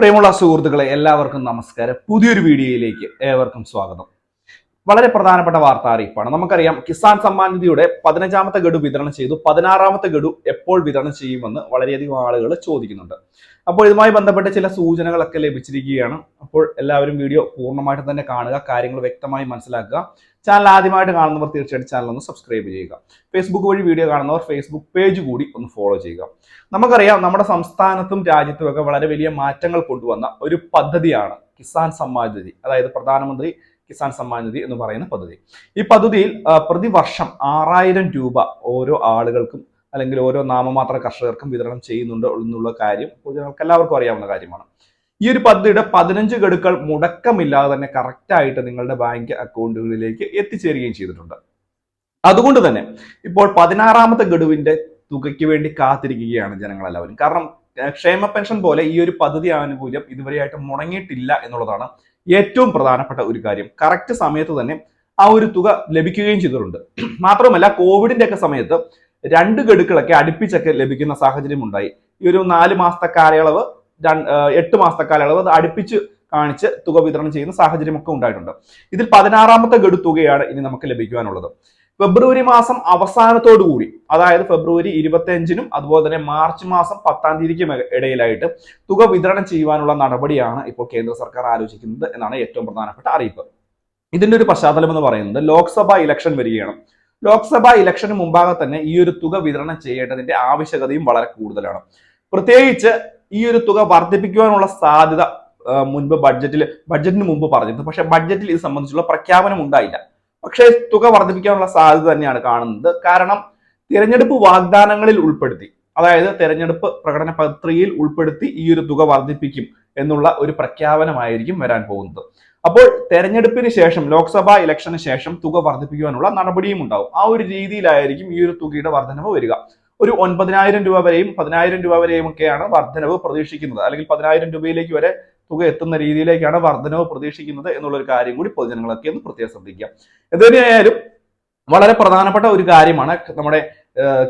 പ്രിയമുള്ള സുഹൃത്തുക്കളെ എല്ലാവർക്കും നമസ്കാരം. പുതിയൊരു വീഡിയോയിലേക്ക് ഏവർക്കും സ്വാഗതം. വളരെ പ്രധാനപ്പെട്ട വാർത്ത അറിയിപ്പാണ്. നമുക്കറിയാം കിസാൻ സമ്മാൻ നിധിയുടെ പതിനഞ്ചാമത്തെ ഗഡു വിതരണം ചെയ്തു. പതിനാറാമത്തെ ഗഡു എപ്പോൾ വിതരണം ചെയ്യുമെന്ന് വളരെയധികം ആളുകൾ ചോദിക്കുന്നുണ്ട്. അപ്പോൾ ഇതുമായി ബന്ധപ്പെട്ട ചില സൂചനകളൊക്കെ ലഭിച്ചിരിക്കുകയാണ്. അപ്പോൾ എല്ലാവരും വീഡിയോ പൂർണമായിട്ട് തന്നെ കാണുക കാര്യങ്ങൾ വ്യക്തമായി മനസ്സിലാക്കുക. ചാനൽ ആദ്യമായിട്ട് കാണുന്നവർ തീർച്ചയായിട്ടും ചാനൽ ഒന്ന് സബ്സ്ക്രൈബ് ചെയ്യുക. ഫേസ്ബുക്ക് വഴി വീഡിയോ കാണുന്നവർ ഫേസ്ബുക്ക് പേജ് കൂടി ഒന്ന് ഫോളോ ചെയ്യുക. നമുക്കറിയാം നമ്മുടെ സംസ്ഥാനത്തും രാജ്യത്തുമൊക്കെ വളരെ വലിയ മാറ്റങ്ങൾ കൊണ്ടുവന്ന ഒരു പദ്ധതിയാണ് കിസാൻ സമ്മാൻ നിധി. അതായത് പ്രധാനമന്ത്രി കിസാൻ സമ്മാൻ നിധി എന്ന് പറയുന്ന പദ്ധതി. ഈ പദ്ധതിയിൽ പ്രതിവർഷം ആറായിരം രൂപ ഓരോ ആളുകൾക്കും അല്ലെങ്കിൽ ഓരോ നാമമാത്ര കർഷകർക്കും വിതരണം ചെയ്യുന്നുണ്ട് എന്നുള്ള കാര്യം പൊതുജനങ്ങൾക്ക് എല്ലാവർക്കും അറിയാവുന്ന കാര്യമാണ്. ഈ ഒരു പദ്ധതിയുടെ പതിനഞ്ച് ഗഡുക്കൾ മുടക്കമില്ലാതെ തന്നെ കറക്റ്റായിട്ട് നിങ്ങളുടെ ബാങ്ക് അക്കൗണ്ടുകളിലേക്ക് എത്തിച്ചേരുകയും ചെയ്തിട്ടുണ്ട്. അതുകൊണ്ട് തന്നെ ഇപ്പോൾ പതിനാറാമത്തെ ഗഡുവിന്റെ തുകയ്ക്ക് വേണ്ടി കാത്തിരിക്കുകയാണ് ജനങ്ങളെല്ലാവരും. കാരണം ക്ഷേമ പെൻഷൻ പോലെ ഈ ഒരു പദ്ധതി ആനുകൂല്യം ഇതുവരെയായിട്ട് മുടങ്ങിയിട്ടില്ല എന്നുള്ളതാണ് ഏറ്റവും പ്രധാനപ്പെട്ട ഒരു കാര്യം. കറക്റ്റ് സമയത്ത് തന്നെ ആ ഒരു തുക ലഭിക്കുകയും ചെയ്തിട്ടുണ്ട്. മാത്രമല്ല കോവിഡിന്റെ ഒക്കെ സമയത്ത് രണ്ട് ഗഡുക്കളൊക്കെ അടുപ്പിച്ചൊക്കെ ലഭിക്കുന്ന സാഹചര്യം ഉണ്ടായി ഈ ഒരു നാല് മാസത്തെ കാലയളവ് എട്ട് മാസത്തെ കാലയളവ് അത് അടുപ്പിച്ച് കാണിച്ച് തുക വിതരണം ചെയ്യുന്ന സാഹചര്യമൊക്കെ ഉണ്ടായിട്ടുണ്ട്. ഇതിൽ പതിനാറാമത്തെ ഗഡു തുകയാണ് ഇനി നമുക്ക് ലഭിക്കുവാനുള്ളത്. ഫെബ്രുവരി മാസം അവസാനത്തോടു കൂടി അതായത് ഫെബ്രുവരി ഇരുപത്തിയഞ്ചിനും അതുപോലെ തന്നെ മാർച്ച് മാസം പത്താം തീയതിക്കും ഇടയിലായിട്ട് തുക വിതരണം ചെയ്യുവാനുള്ള നടപടിയാണ് ഇപ്പോൾ കേന്ദ്ര സർക്കാർ ആലോചിക്കുന്നത് എന്നാണ് ഏറ്റവും പ്രധാനപ്പെട്ട അറിയിപ്പ്. ഇതിന്റെ ഒരു പശ്ചാത്തലം എന്ന് പറയുന്നത് ലോക്സഭാ ഇലക്ഷൻ വരികയാണ്. ലോക്സഭ ഇലക്ഷന് മുമ്പാകെ തന്നെ ഈ ഒരു തുക വിതരണം ചെയ്യേണ്ടതിന്റെ ആവശ്യകതയും വളരെ കൂടുതലാണ്. പ്രത്യേകിച്ച് ഈ ഒരു തുക വർദ്ധിപ്പിക്കുവാനുള്ള സാധ്യത മുൻപ് ബഡ്ജറ്റിൽ ബഡ്ജറ്റിന് മുമ്പ് പറഞ്ഞിരുന്നു. പക്ഷെ ബഡ്ജറ്റിൽ ഇത് സംബന്ധിച്ചുള്ള പ്രഖ്യാപനം ഉണ്ടായില്ല. പക്ഷേ തുക വർദ്ധിപ്പിക്കാനുള്ള സാധ്യത തന്നെയാണ് കാണുന്നത്. കാരണം തിരഞ്ഞെടുപ്പ് വാഗ്ദാനങ്ങളിൽ ഉൾപ്പെടുത്തി അതായത് തിരഞ്ഞെടുപ്പ് പ്രകടന പത്രികയിൽ ഉൾപ്പെടുത്തി ഈ ഒരു തുക വർദ്ധിപ്പിക്കും എന്നുള്ള ഒരു പ്രഖ്യാപനമായിരിക്കും വരാൻ പോകുന്നത്. അപ്പോൾ തെരഞ്ഞെടുപ്പിന് ശേഷം ലോക്സഭാ ഇലക്ഷന് ശേഷം തുക വർദ്ധിപ്പിക്കുവാനുള്ള നടപടിയും ഉണ്ടാവും. ആ ഒരു രീതിയിലായിരിക്കും ഈ ഒരു തുകയുടെ വർധനവ് വരിക. ഒരു ഒൻപതിനായിരം രൂപ വരെയും പതിനായിരം രൂപ വരെയും ഒക്കെയാണ് വർധനവ് പ്രതീക്ഷിക്കുന്നത്. അല്ലെങ്കിൽ പതിനായിരം രൂപയിലേക്ക് വരെ തുക എത്തുന്ന രീതിയിലേക്കാണ് വർധനവ് പ്രതീക്ഷിക്കുന്നത് എന്നുള്ള ഒരു കാര്യം കൂടി പൊതുജനങ്ങളൊക്കെ ഒന്ന് പ്രത്യേകം ശ്രദ്ധിക്കുക. എന്തുതന്നെയായാലും വളരെ പ്രധാനപ്പെട്ട ഒരു കാര്യമാണ് നമ്മുടെ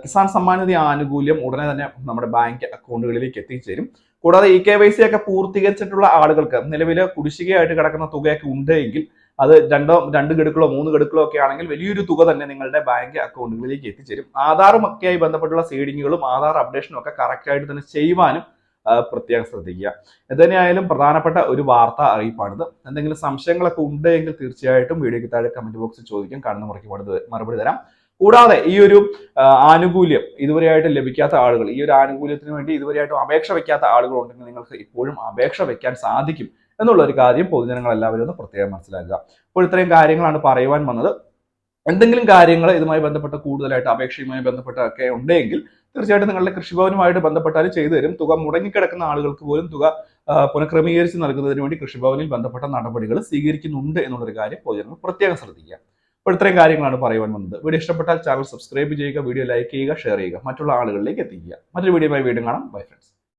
കിസാൻ സമ്മാൻ നിധി ആനുകൂല്യം ഉടനെ തന്നെ നമ്മുടെ ബാങ്ക് അക്കൗണ്ടുകളിലേക്ക് എത്തിച്ചേരും. കൂടാതെ ഇ കെ വൈ സി ഒക്കെ പൂർത്തീകരിച്ചിട്ടുള്ള ആളുകൾക്ക് നിലവിൽ കുടിശ്ശികയായിട്ട് കിടക്കുന്ന തുകയൊക്കെ ഉണ്ട് എങ്കിൽ അത് രണ്ടോ രണ്ട് ഗഡുക്കളോ മൂന്ന് ഗഡുക്കളോ ഒക്കെ ആണെങ്കിൽ വലിയൊരു തുക തന്നെ നിങ്ങളുടെ ബാങ്ക് അക്കൗണ്ടുകളിലേക്ക് എത്തിച്ചേരും. ആധാറും ഒക്കെയായി ബന്ധപ്പെട്ടുള്ള സീഡിങ്ങുകളും ആധാർ അപ്ഡേഷനും ഒക്കെ കറക്റ്റായിട്ട് തന്നെ ചെയ്യുവാനും പ്രത്യേകം ശ്രദ്ധിക്കുക. എന്തിനായാലും പ്രധാനപ്പെട്ട ഒരു വാർത്ത അറിയിപ്പാണിത്. എന്തെങ്കിലും സംശയങ്ങളൊക്കെ ഉണ്ടെങ്കിൽ തീർച്ചയായിട്ടും വീഡിയോയ്ക്ക് താഴെ കമന്റ് ബോക്സിൽ ചോദിക്കാം. കാണുന്ന മുറയ്ക്ക് മറുപടി തരാം. കൂടാതെ ഈ ഒരു ആനുകൂല്യം ഇതുവരെയായിട്ട് ലഭിക്കാത്ത ആളുകൾ ഈ ഒരു ആനുകൂല്യത്തിന് വേണ്ടി ഇതുവരെയായിട്ടും അപേക്ഷ വെക്കാത്ത ആളുകൾ ഉണ്ടെങ്കിൽ നിങ്ങൾക്ക് ഇപ്പോഴും അപേക്ഷ വെക്കാൻ സാധിക്കും എന്നുള്ള ഒരു കാര്യം പൊതുജനങ്ങൾ എല്ലാവരും ഒന്ന് പ്രത്യേകം മനസ്സിലാക്കുക. അപ്പോൾ ഇത്രയും കാര്യങ്ങളാണ് പറയുവാൻ വന്നത്. എന്തെങ്കിലും കാര്യങ്ങൾ ഇതുമായി ബന്ധപ്പെട്ട് കൂടുതലായിട്ട് അപേക്ഷയുമായി ബന്ധപ്പെട്ടൊക്കെ ഉണ്ടെങ്കിൽ തീർച്ചയായിട്ടും നിങ്ങളുടെ കൃഷിഭവനുമായിട്ട് ബന്ധപ്പെട്ടാലും ചെയ്തു തരും. തുക മുടങ്ങിക്കിടക്കുന്ന ആളുകൾക്ക് പോലും തുക പുനഃക്രമീകരിച്ച് നൽകുന്നതിന് വേണ്ടി കൃഷിഭവനിൽ ബന്ധപ്പെട്ട നടപടികൾ സ്വീകരിക്കുന്നുണ്ട് എന്നുള്ളൊരു കാര്യം പൊതുജനങ്ങൾ പ്രത്യേകം ശ്രദ്ധിക്കുക. അപ്പോൾ ഇത്രയും കാര്യങ്ങളാണ് പറയുവാൻ വന്നത്. വീഡിയോ ഇഷ്ടപ്പെട്ടാൽ ചാനൽ സബ്സ്ക്രൈബ് ചെയ്യുക വീഡിയോ ലൈക്ക് ചെയ്യുക ഷെയർ ചെയ്യുക. മറ്റുള്ള ആളുകളിലേക്ക് എത്തിക്കുക. മറ്റൊരു വീഡിയോയുമായി വീണ്ടും കാണാം. Bye friends.